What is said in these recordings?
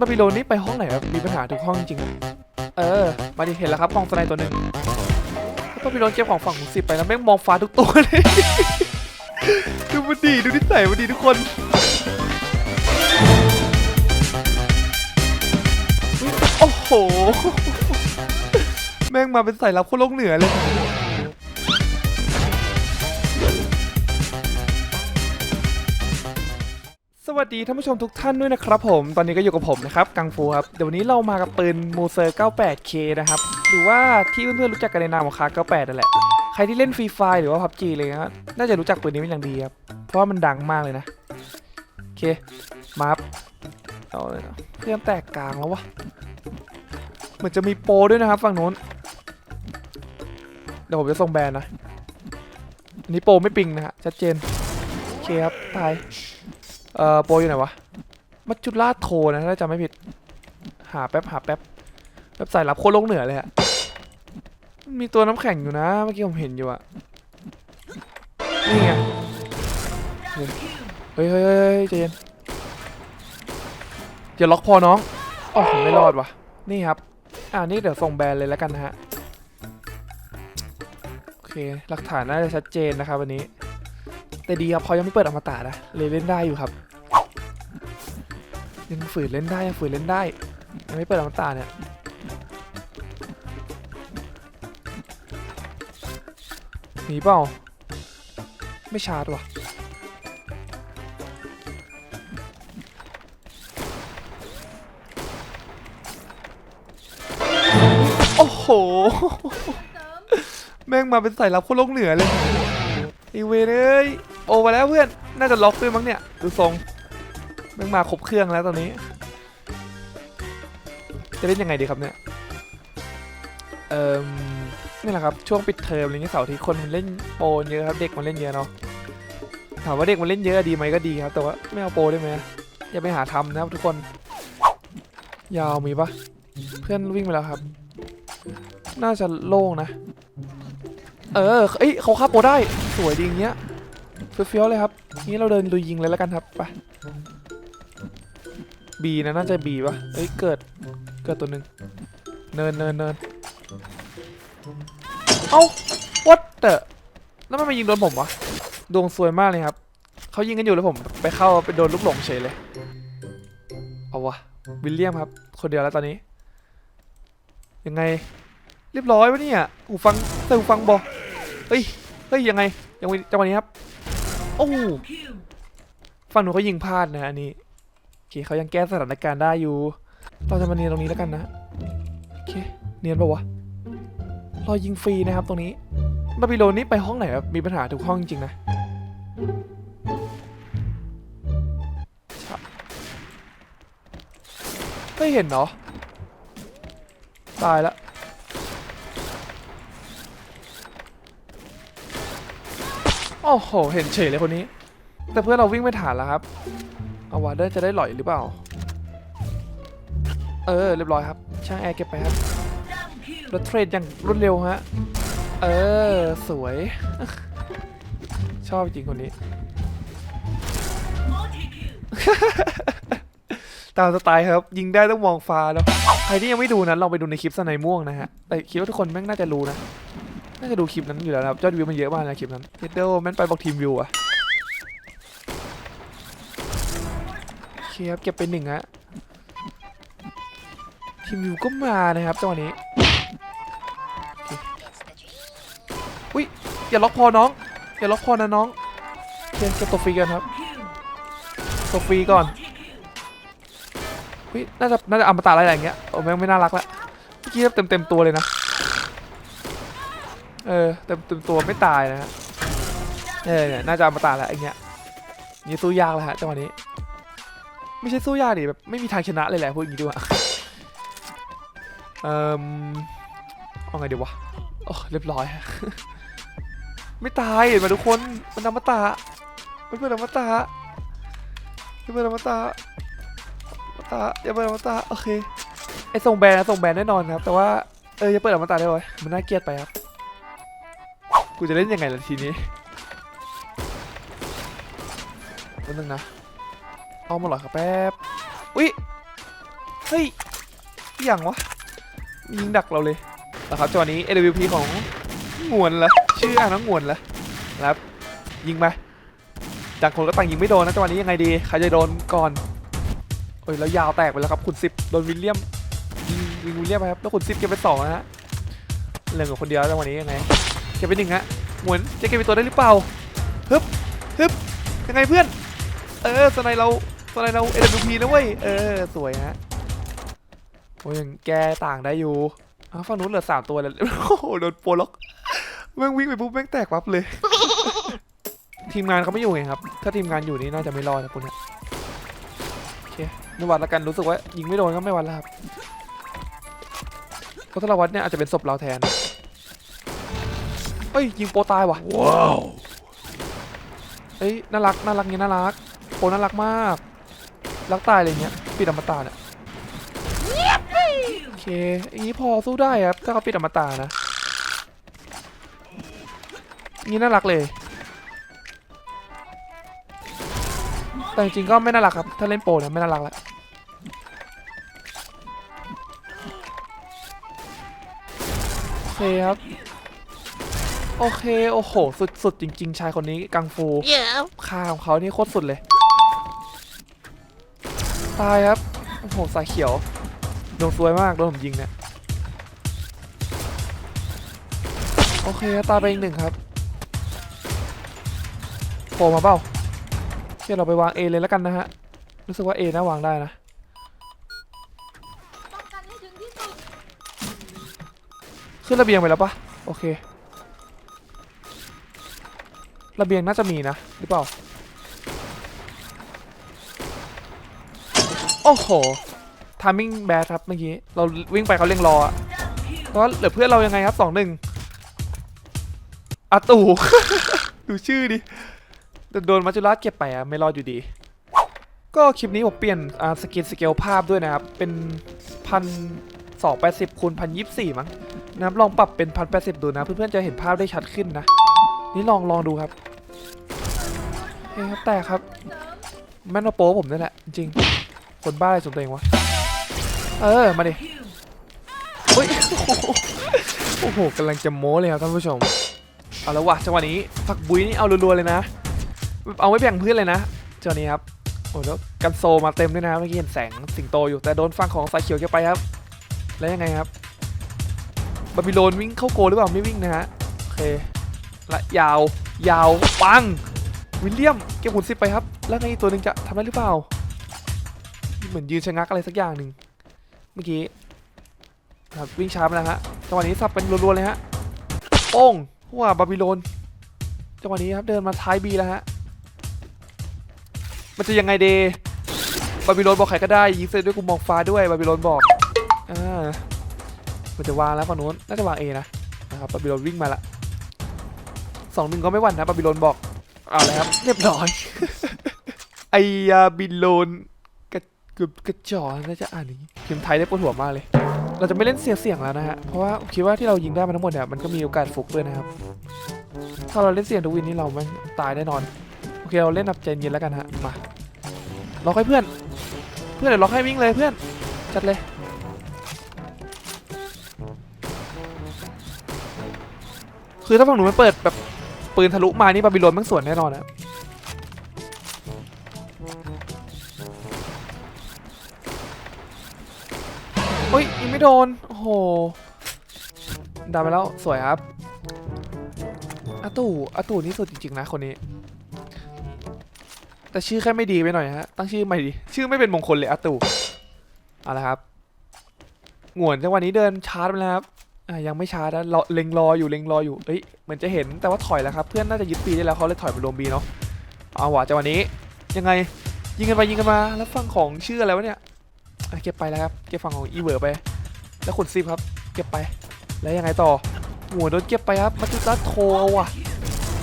บาบิโลนนี่ไปห้องไหนครับมีปัญหาทุกห้องจริงเออ มาดิเห็นแล้วครับกองสไนตัวหนึ่งบาบิโลนเก็บของฝั่งของสิบไปแล้วแม่งมองฟ้าทุกตัวเลยดูมันดีดูนิสัยมันดีทุกคนโอ้โห แม่งมาเป็นสายลับคตรโลกเหนือเลย สวัสดีท่านผู้ชมทุกท่านด้วยนะครับผม ตอนนี้ก็อยู่กับผมนะครับกังฟูครับ เดี๋ยววันนี้เรามากับปืนมูเซอร์ 98K นะครับ หรือว่าที่เพื่อนๆรู้จักกันในนามของคา98นั่นแหละ ใครที่เล่นฟรีไฟหรือว่า PUBG เลยนะน่าจะรู้จักปืนนี้เป็นอย่างดีครับ เพราะว่ามันดังมากเลยนะ โอเค มาครับเอาเลยนะเพื่อนแตกกลางแล้ววะ เหมือนจะมีโปด้วยนะครับฝั่งโน้น เดี๋ยวผมจะส่งแบนนะ อันนี้โปไม่ปิงนะฮะชัดเจน โอเคครับตาย เอ่อโปรอยู่ไหนวะมัจจุราชโทนะถ้าจำไม่ผิด หาแป๊บหาแป๊บแป๊บสายลับโคตรโลกเหนือเลยอะมีตัวน้ำแข็งอยู่นะ เมื่อกี้ผมเห็นอยู่อะนี่ไงเฮ้ยเฮ้ยเฮ้ยใจเย็นอย่าล็อกพอน้องอ๋อผมไม่รอดวะนี่ครับ อ่านี่เดี๋ยวส่งแบนเลยแล้วกันนะฮะโอเคหลักฐานน่าจะชัดเจนนะครับวันนี้ แต่ดีครับเขายังไม่เปิดอมตะนะเลยเล่นได้อยู่ครับ ยังฝืนเล่นได้ยังฝืนเล่นได้ยังไม่เปิดอมตะเนี่ยหนีเปล่า ไม่ชาร์จว่ะโอ้โห แม่งมาเป็นสายลับคตรโลกเหนือเลยอีเวนเอ้ย โอมาแล้วเพื่อน น่าจะล็อกด้วยมั้งเนี่ย ดูทรง แม่งมาครบเครื่องแล้วตอนนี้ จะเล่นยังไงดีครับเนี่ย เอ่อนี่แหละครับ ช่วงปิดเทอมอะไรเงี้ยเสาร์ที่คนมันเล่นโปรเยอะครับ เด็กมันเล่นเยอะเนาะ ถามว่าเด็กมันเล่นเยอะดีไหมก็ดีครับ แต่ว่าไม่เอาโปได้ไหมอย่าไปหาทำนะครับทุกคน ยาวมีปะเพื่อนวิ่งไปแล้วครับ น่าจะโล่งนะ เออ เอ้ยเขาฆ่าโปได้ สวยดีอย่างเงี้ยเฟี้ยวๆเลยครับงี้เราเดินดูยิงเลยแล้วกันครับ ไป บีนะน่าจะบีปะเอ้ยเกิดเกิดตัวหนึ่งเนินเนินเนินเอ้า what the แล้วมันมายิงโดนผมวะดวงซวยมากเลยครับเขายิงกันอยู่แล้วผมไปเข้าไปโดนลูกหลงเฉยเลยเอาวะวิลเลียมครับ คนเดียวแล้วตอนนี้ ยังไง เรียบร้อยวะเนี่ยหูฟังใส่หูฟังบอเฮ้ยเฮ้ยยังไงยังไงจังหวะนี้ครับโอ้ฝั่งหนูเขายิงพลาดนะอันนี้ เคเขายังแก้สถานการณ์ได้อยู่ เราจะมาเนียนตรงนี้แล้วกันนะ โอเค เนียนปะวะรอยิงฟรีนะครับตรงนี้บาบิโลนนี่ไปห้องไหนครับมีปัญหาทุกห้องจริงๆนะไม่เห็นเนาะตายละโอ้โห เห็นเฉยเลยคนนี้ แต่เพื่อนเราวิ่งไม่ผ่านแล้วครับ เอาวาเดอร์จะได้หล่อยหรือเปล่า เออ เรียบร้อยครับ ช่างแอร์เก็บไปครับรถเทรดอย่างรวดเร็วฮะ เออ สวย ชอบจริงคนนี้ ตามสไตล์ครับ ยิงได้ต้องมองฟ้าแล้ว ใครที่ยังไม่ดูนะลองไปดูในคลิปสไนม่วงนะฮะ แต่คิดว่าทุกคนแม่งน่าจะรู้นะ น่าจะดูคลิปนั้นอยู่แล้วนะครับยอดวิวมันเยอะมากนะคลิปนั้นเดโดแม่นไปบอกทีมวิวอะ เคครับเก็บไปหนึ่งฮะทีมวิวก็มานะครับจังหวะนี้อุ้ยอย่าล็อกพอน้อง อย่าล็อกพอนะน้องโอเคเก็บตัวฟรีกันครับตัวฟรีก่อนอุ้ยน่าจะน่าจะอมตะอะไรอย่างเงี้ยโอ้แม่งไม่น่ารักละเมื่อกี้เต็มเต็มตัวเลยนะเออเต็มเต็มตัวไม่ตายนะฮะเออเนี่ยน่าจะอมตะแล้วไอ้เงี้ยนี่สู้ยากแล้วฮะจังหวะนี้ ไม่ใช่สู้ยากดิแบบไม่มีทางชนะเลยแหละพูดอย่างนี้ดีกว่าเอ่อเอาไงดีวะโอ้เรียบร้อย ไม่ตายเห็นไหมทุกคนมันอมตะมันเป็นอมตะมันเป็นอมตะมตะอย่าเป็นอมตะโอเคไอ้ส่งแบนนะส่งแบนแน่นอนครับ แต่ว่าเอออย่าเปิดอมตะได้ไหมมันน่าเกลียดไปครับกูจะเล่นยังไงล่ะทีนี้วันนึงนะ เอามาหรอครับแป๊บ อุ้ย เฮ้ยอย่างวะ ยิงดักเราเลยนะครับจังหวะนี้ AWP ของงวนละชื่ออ่านว่างวนละนะครับยิงไปจากคนก็ต่างยิงไม่โดนนะจังหวะนี้ยังไงดีใครจะโดนก่อนโอ้ยแล้วยาวแตกไปแล้วครับคุณซิปโดนวิลเลียมยิงยิงวิลเลียมไปครับแล้วคุณซิปเก็บไปสองนะฮะเหลือกับคนเดียวแล้วจังหวะนี้ยังไงเก็บไปหนึ่งฮะงวนจะเก็บไปตัวได้หรือเปล่าฮึบฮึบยังไงเพื่อน เออสไนเรา สไนเรา AWP นะเว้ย เออ สวยฮะ โอ้ยยังแกต่างได้อยู่อ้าวฝั่งนู้นเหลือสามตัวเลยโอ้โหโดนโปรล็อกแม่งวิ่งไปปุ๊บแม่งแตกปั๊บเลย ทีมงานเขาไม่อยู่ไงครับ ถ้าทีมงานอยู่นี่น่าจะไม่รอดนะพวกเนี้ยโอเคไม่วัดละกันรู้สึกว่ายิงไม่โดนก็ไม่วัดแล้วครับเพราะถ้าเราวัดเนี่ยอาจจะเป็นศพเราแทนเฮ้ยยิงโปรตายว่ะว้าวเอ้ยน่ารักน่ารักเงี้ยน่ารักโปน่ารักมาก รักตายอะไรเงี้ยปิดอมตะเนี่ยโอเคอย่างนี้พอสู้ได้ครับถ้าเขาปิดอมตะนะงี้น่ารักเลย แต่จริงๆก็ไม่น่ารักครับถ้าเล่นโปรนะไม่น่ารักละโอเคครับโอเค โอ้โห สุดสุดจริง ๆ ชายคนนี้กังฟู Yeah. ค่าของเขานี่โคตรสุดเลย ตายครับ โอ้โหสายเขียว โดนสวยมาก โดนผมยิงเนี่ย โอเคตายไปอีกหนึ่งครับโผล่มาเปล่าเชื่อเราไปวาง A เลยแล้วกันนะฮะ รู้สึกว่า A น่าวางได้นะขึ้นระเบียงไปแล้วปะโอเค ระเบียงน่าจะมีนะ หรือเปล่า โอ้โหทามิ่งแบดครับเมื่อกี้ เราวิ่งไปเขาเร่งรออะแล้วเหลือเพื่อนเรายังไงครับสองหนึ่งอาตู่ดูชื่อดิโดนมัจจุราชเก็บไปอะไม่รอดอยู่ดี ก็คลิปนี้ผมเปลี่ยนสกินสเกลภาพด้วยนะครับ เป็นพันสองแปดสิบคูณพันยี่สี่มั้งนะครับลองปรับเป็นพันแปดสิบดูนะ เพื่อนๆจะเห็นภาพได้ชัดขึ้นนะ นี่ลองลองดูครับเฮ้ยครับแต่ครับแม่นโป้ผมนี่แหละจริง คนบ้าอะไรสมตัวเองวะ เออ มาดิเฮ้ยโอ้โหกำลังจะโม้เลยครับท่านผู้ชม เอาแล้ววะจังหวะนี้ฝักบุ้ยนี่เอารัวๆเลยนะ เอาไม่แบ่งเพื่อนเลยนะเจังหวะนี้ครับโอ้แล้วกันโซมาเต็มด้วยนะเมื่อกี้เห็นแสงสิงโตอยู่แต่โดนฟังของสายเขียวแกไปครับ แล้วยังไงครับบาบิโลนวิ่งเข้าโกหรือเปล่าไม่วิ่งนะฮะโอเคและยาวยาวปังวิลเลียมเก็บหุ่นสิบไปครับ แล้วไงตัวหนึ่งจะทำได้หรือเปล่า เหมือนยืนชะงักอะไรสักอย่างหนึ่งเมื่อกี้ครับวิ่งช้าไปแล้วฮะจังหวะนี้สับเป็นรัวๆเลยฮะโป้งหัวบาบิโลนจังหวะนี้ครับเดินมาท้ายบีแล้วฮะมันจะยังไงเดบาบิโลนบอกใครก็ได้ยิงเซตด้วยกุมมองฟ้าด้วยบาบิโลนบอกอ่ามันจะวางแล้วฝั่งนู้นน่าจะวางเอนะนะครับบาบิโลนวิ่งมาละสองหนึ่งก็ไม่หวั่นนะบาบิโลนบอกเอาแล้วครับเรียบร้อยไอยาบิโลน เกือบกระจอกน่าจะอ่านอย่างนี้ทีมไทยได้ปวดหัวมากเลย เราจะไม่เล่นเสียเสียงแล้วนะฮะ เพราะว่าคิดว่าที่เรายิงได้มาทั้งหมดเนี่ยมันก็มีโอกาสฟุกด้วยนะครับ ถ้าเราเล่นเสียงทุกวินนี่เราไม่ตายแน่นอน โอเคเราเล่นแบบใจเย็นแล้วกันฮะ มา ล็อกให้เพื่อน เพื่อนเดี๋ยวล็อกให้วิ่งเลยเพื่อน จัดเลย คือถ้าฝั่งหนูมันเปิดแบบปืนทะลุมานี่บาบิโลนมันสวนแน่นอนนะ ไม่โดน โอ้โหดาไปแล้ว สวยครับอาตู่อาตู่นี่สุดจริง ๆ นะคนนี้ แต่ชื่อแค่ไม่ดีไปหน่อยฮะ ตั้งชื่อใหม่ดี ชื่อไม่เป็นมงคลเลยอาตู่เอาละครับงวนจังหวะนี้เดินชาร์จไปแล้วครับอะยังไม่ช้านะรอเล็งรออยู่เล็งรออยู่เอ้ยเหมือนจะเห็นแต่ว่าถอยแล้วครับ เพื่อนน่าจะยึดปีได้แล้วเขาเลยถอยไปรวมบีเนาะเอาว่ะจังหวะนี้ ยังไงยิงกันไปยิงกันมาแล้วฝั่งของชื่ออะไรวะเนี่ยเก็บไปแล้วครับเก็บฝั่งของอีเวอร์ไป แล้วขุนซิฟครับ เก็บไป แล้วยังไงต่อหัวโดนเก็บไปครับมาตุตัสโทเอาว่ะ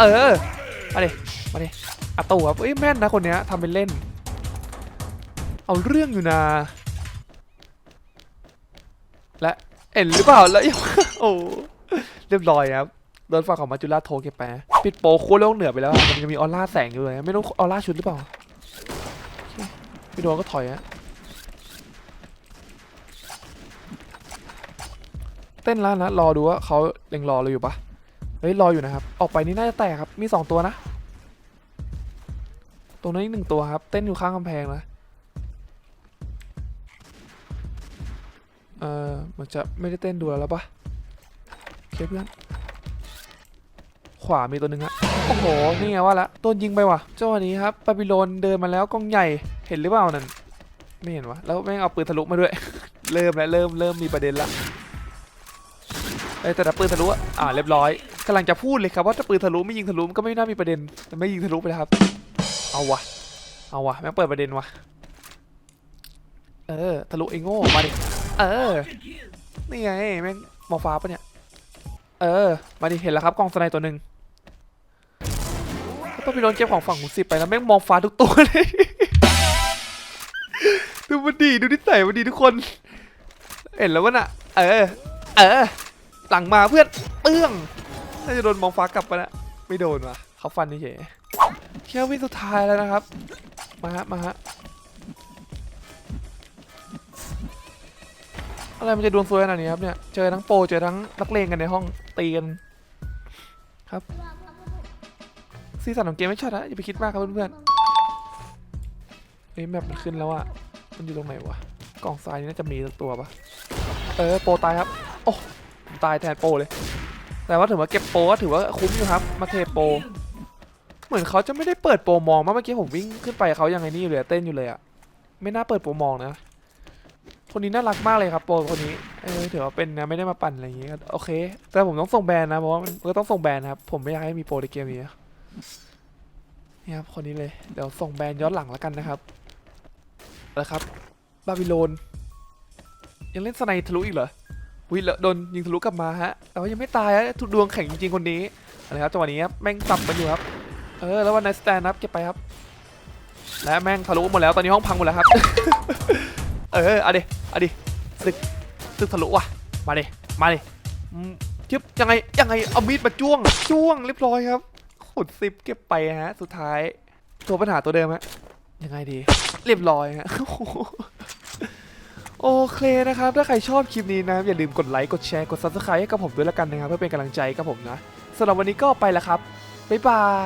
เออมาดิมาดิอัตโตครับเอ้ยแม่นนะคนเนี้ยทำเป็นเล่น เอาเรื่องอยู่นะ และเห็นหรือเปล่าแล้วโอ้เรียบร้อยครับโดนฝั่งของมาจุราโทเก็บไปปิดโปโคตรโลกเหนือไปแล้วมันจะมีออร่าแสงอยู่เลย ไม่รู้ออร่าชุดหรือเปล่าโอเคไม่โดนก็ถอยฮะ เต้นแล้วนะรอดูว่าเขาเล็งรอเราอยู่ปะเฮ้ยรออยู่นะครับ ออกไปนี่น่าจะแตกครับ มีสองตัวนะ ตรงนั้นอีกหนึ่งตัวครับ เต้นอยู่ข้างกำแพงนะ เออมันจะไม่ได้เต้นดูแล้วปะเคเพื่อนขวามีตัวหนึ่งฮะโอ้โห นี่ไงว่าละโดนยิงไปว่ะ เจ้าวันนี้ครับบาบิโลนเดินมาแล้วกองใหญ่ เห็นหรือเปล่านั่น ไม่เห็นวะ แล้วแม่งเอาปืนทะลุมาด้วย เริ่มแล้วเริ่มเริ่มมีประเด็นละ เอ้ยแต่ถ้าปืนทะลุอะอ่าเรียบร้อยกำลังจะพูดเลยครับว่าถ้าปืนทะลุไม่ยิงทะลุมันก็ไม่น่ามีประเด็นแต่ไม่ยิงทะลุไปแล้วครับ เอาวะเอาวะแม่งเปิดประเด็นวะเออทะลุไอ้โง่มาดิเออนี่ไงแม่งมองฟ้าปะเนี่ยเออมาดิเห็นแล้วครับกองสไนตัวหนึ่งแล้วก็ไปโดนเก็บของฝั่งหูสิบไปแล้วแม่งมองฟ้าทุกตัวเลยดูมันดีดูนิสัยมันดีทุกคน เห็นแล้ววะน่ะ เออ เออ หลังมาเพื่อนเปื้องน่าจะโดนมองฟ้ากลับไปแล้วไม่โดนวะเขาฟันนี่เฉยเที่ยววินสุดท้ายแล้วนะครับ มาฮะมาฮะอะไรมันจะดวงซวยขนาดนี้ครับเนี่ย เจอทั้งโปรเจอทั้งนักเลงกันในห้องตีกันครับซีซั่นของเกมไม่ช็อตนะอย่าไปคิดมากครับเพื่อนๆเอ้ยแมปมันขึ้นแล้วอะมันอยู่ตรงไหนวะกล่องทรายนี่น่าจะมีตัวปะเออโปรตายครับ โอ้ ตายแทนโปเลย แต่ว่าถือว่าเก็บโปก็ถือว่าคุ้มอยู่ครับ มาเทโป เหมือนเขาจะไม่ได้เปิดโปรมองมาเมื่อกี้ผมวิ่งขึ้นไปเขายังไงนี่อยู่เลยเต้นอยู่เลยอะไม่น่าเปิดโปรมองนะ คนนี้น่ารักมากเลยครับโปคนนี้ เออถือว่าเป็นนะไม่ได้มาปั่นอะไรอย่างเงี้ยโอเค แต่ผมต้องส่งแบนนะเพราะว่ามันก็ต้องส่งแบนนะครับ ผมไม่อยากให้มีโปในเกมนี้นะนี่ครับคนนี้เลยเดี๋ยวส่งแบนย้อนหลังแล้วกันนะครับแล้วครับบาบิโลนยังเล่นสไนทะลุอีกเหรอ วิแล้วโดนยิงทะลุกลับมาฮะแต่ว่ายังไม่ตายฮะทุกดวงแข็งจริงๆคนนี้อะไรครับจังหวะนี้ครับแม่งตับมันอยู่ครับเออแล้ววันไนสแตนครับเก็บไปครับ และแม่งทะลุหมดแล้วตอนนี้ห้องพังหมดแล้วครับ เออเอาดิเอาดิศึกศึกทะลุว่ะมาดิมาดิจึ๊บยังไงยังไงเอามีดมาจ้วงจ้วงเรียบร้อยครับขุดซิปเก็บไปฮะ สุดท้ายตัวปัญหาตัวเดิมฮะยังไงดี เรียบร้อยฮะ โอเคนะครับ ถ้าใครชอบคลิปนี้นะ อย่าลืมกดไลค์ กดแชร์ กด subscribe ให้กับผมด้วยละกันนะครับ เพื่อเป็นกำลังใจกับผมนะสำหรับวันนี้ก็ไปแล้วครับ บ๊ายบาย